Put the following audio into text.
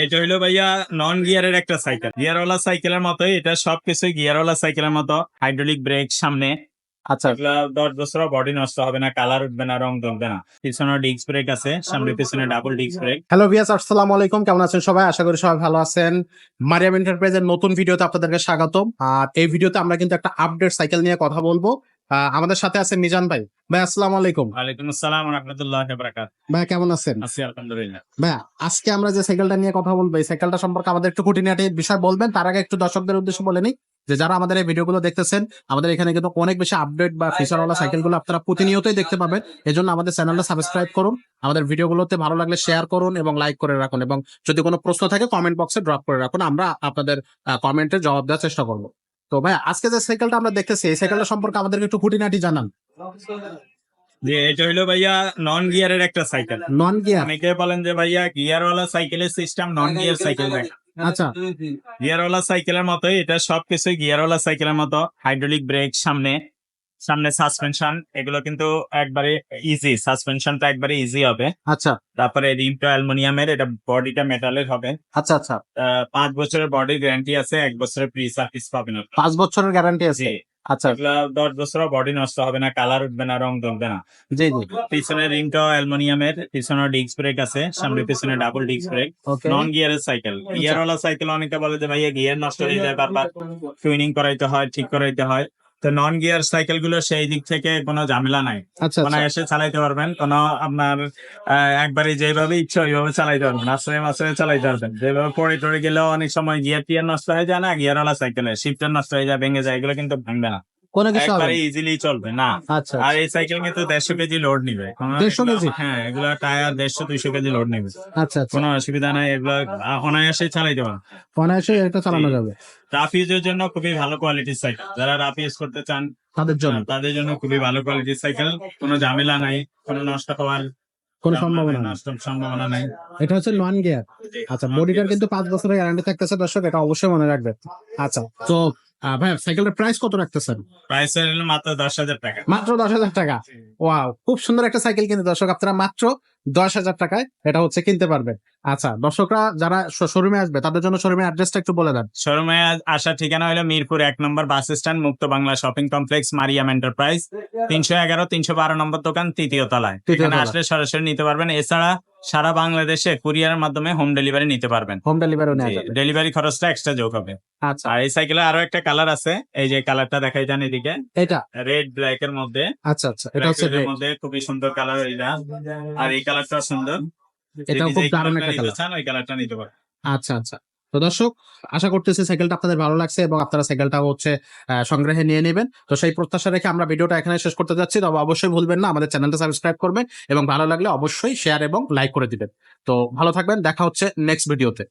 এটা হইল ভাইয়া নন গিয়ারের একটা সাইকেল গিয়ারওয়ালা সাইকেলের মতোই এটা সবকিছুই গিয়ারওয়ালা সাইকেলের মতো হাইড্রোলিক ব্রেক সামনে। আচ্ছা। এগুলা দশ বছর বডি নষ্ট হবে না কালার উঠবে না রং ধরবে না। পিছনে ডিস্ক ব্রেক আছে সামনে পিছনে ডাবল ডিস্ক ব্রেক হ্যালো ভিয়াস আসসালামু আলাইকুম কেমন আছেন সবাই? আশা করি সবাই ভালো আছেন। মারিয়াম এন্টারপ্রাইজের নতুন ভিডিওতে আপনাদেরকে স্বাগতম। আর এই ভিডিওতে আমরা কিন্তু একটা আপডেট সাইকেল নিয়ে কথা বলব। আমাদের সাথে আছে মিজান ভাই। ভাই আসসালামু আলাইকুম। ওয়ালাইকুম আসসালাম রহমতুল্লাহ বরাকাত। ভাই কেমন আছেন? আছি আলহামদুলিল্লাহ। ভাই আজকে আমরা যে সাইকেলটা নিয়ে কথা বলব এই সাইকেলটা সম্পর্কে আমাদের একটু খুঁটিনাটি বিষয় বলবেন। তার আগে একটু দর্শকদের উদ্দেশ্যে বলে নিই যে যারা আমাদের এই ভিডিওগুলো দেখতেছেন আমাদের এখানে কিন্তু অনেক বেশি আপডেট বা ফিচারওয়ালা সাইকেলগুলো আপনারা প্রতিনিয়তই দেখতে পাবেন। এজন্য আমাদের চ্যানেলটা সাবস্ক্রাইব করুন আমাদের ভিডিওগুলোতে ভালো লাগলে শেয়ার করুন এবং লাইক করে রাখুন। এবং যদি কোনো প্রশ্ন থাকে কমেন্ট বক্সে ড্রপ করে রাখুন। আমরা আপনাদের কমেন্টে জবাব দেওয়ার চেষ্টা করব। তো ভাই আজকে যে সাইকেলটা আমরা দেখতেছি এই সাইকেলটা সম্পর্কে আমাদেরকে একটু খুঁটিনাটি জানান। যে এটা হইল ভাইয়া নন গিয়ারের একটা সাইকেল নন গিয়ার অনেকে বলেন যে ভাইয়া সাইকেলের সিস্টেম নন গিয়ার সাইকেল আচ্ছা। গিয়ারওয়ালা সাইকেলের মতোই এটা সবকিছুই গিয়ারওয়ালা সাইকেলের মতো হাইড্রোলিক ব্রেক সামনে। সামনে সাসপেনশন এগুলো কিন্তু একবারে ইজি সাসপেনশনটা একবারে ইজি হবে। আচ্ছা। তারপরে রিমটা অ্যালুমিনিয়ামের এটা বডিটা মেটালের হবে। আচ্ছা আচ্ছা। পাঁচ বছরের বডি গ্যারান্টি আছে এক বছরের প্রি সার্ভিস পাবেন। পাঁচ বছরের গ্যারান্টি আছে? আচ্ছা। দশ বছর বডি নষ্ট হবে না কালার উঠবে না রং ধরবে না। জি জি। পিছনে রিমটা অ্যালুমিনিয়ামের পিছনে ডিস্ক ব্রেক আছে সামনে পিছনে ডাবল ডিস্ক ব্রেক নন গিয়ারের সাইকেল গিয়ারওয়ালা সাইকেল অনেকে বলে যে ভাইয়া গিয়ার নষ্ট হয়ে যায় বারবার টুইনিং করাইতে হয় ঠিক করাইতে হয়। তো নন গিয়ার সাইকেলগুলো সেই দিক থেকে কোনো ঝামেলা নাই। মানে এসে চালাইতে পারবেন কোনো আপনার আহ, একবারে যেভাবে ইচ্ছা ওইভাবে চালাইতে পারবেন আশ্রয় আশ্রয় চালাইতে পারবেন। যেভাবে পড়ে টড়ে গেলেও অনেক সময় গিয়ার টিয়ার নষ্ট হয়ে যায় না গিয়ারওয়ালা সাইকেলে শিফটার নষ্ট হয়ে যায় ভেঙে যায় এগুলো কিন্তু ভাঙবে না। কোনো কিছু হবে একবারে ইজিলি চলবে না। আচ্ছা আর এই সাইকেল কিন্তু দেড়শো কেজি লোড নিবে। কোনো- 150 কেজি? হ্যাঁ এগুলো টায়ার দেড়শো দুইশো কেজি লোড নিবে। আচ্ছা আচ্ছা। কোনো অসুবিধা নাই এগুলো অনায়াসে চালাইতে পারেন অনায়াসে এটা চালানো যাবে। রাফ ইউজের জন্য খুবই ভালো কোয়ালিটির সাইকেল যারা রাফ ইউজ করতে চান তাদের জন্য। তাদের জন্য খুবই ভালো কোয়ালিটির সাইকেল কোনো ঝামেলা নাই কোনো নষ্ট হওয়ার কোনো সম্ভাবনা নেই সম্ভাবনা নাই। এটা হচ্ছে নন গিয়ার আচ্ছা বডিটার কিন্তু পাঁচ বছরের গ্যারান্টি থাকতেছে দর্শক এটা অবশ্যই মনে রাখবেন আচ্ছা তো ভাই সাইকেলটার প্রাইস কত রাখতেছেন? প্রাইস হলো মাত্র দশ হাজার টাকা। মাত্র দশ হাজার টাকা? ওয়াও খুব সুন্দর একটা সাইকেল কিন্তু দর্শক আপনারা মাত্র দশ হাজার টাকায় এটা হচ্ছে কিনতে পারবেন। আচ্ছা দর্শকরা যারা শোরুমে আসবে তাদের জন্য শোরুমের অ্যাড্রেসটা একটু বলে দেন। শোরুমে আসার ঠিকানা হলো মিরপুর এক number bus stand Mukta Bangla shopping complex Mariam enterprise. তিনশো এগারো তিনশো বারো নম্বর দোকান তৃতীয় তলায়। তৃতীয় তলায়। আসলে সরাসরি নিতে পারবেন। এছাড়া সারা বাংলাদেশে কুরিয়ারের মাধ্যমে হোম ডেলিভারি নিতে পারবেন। হোম ডেলিভারিও নেওয়া যাবে। ডেলিভারি খরচটা এক্সট্রা যোগ হবে। আচ্ছা। আর এই সাইকেলে আরও একটা কালার আছে এই যে কালারটা দেখাই যান এদিকে। এটা? রেড ব্ল্যাক এর মধ্যে। আচ্ছা আচ্ছা এটা হচ্ছে এর মধ্যে খুবই সুন্দর কালার এটা। আর এই কালারটা সুন্দর। এটা খুব দারুণ একটা কালার ওই কালারটা নিতে পারেন আচ্ছা আচ্ছা। তো দর্শক, আশা করতেছি সাইকেলটা আপনাদের ভালো লাগছে এবং আপনারা সাইকেলটা হচ্ছে সংগ্রহে নিয়ে নেবেন। তো সেই প্রত্যাশা রেখে আমরা ভিডিওটা এখানে শেষ করতে যাচ্ছি। তবে অবশ্যই ভুলবেন না, আমাদের চ্যানেলটা সাবস্ক্রাইব করবেন এবং ভালো লাগলে অবশ্যই শেয়ার এবং লাইক করে দিবেন। তো ভালো থাকবেন, দেখা হচ্ছে নেক্সট ভিডিওতে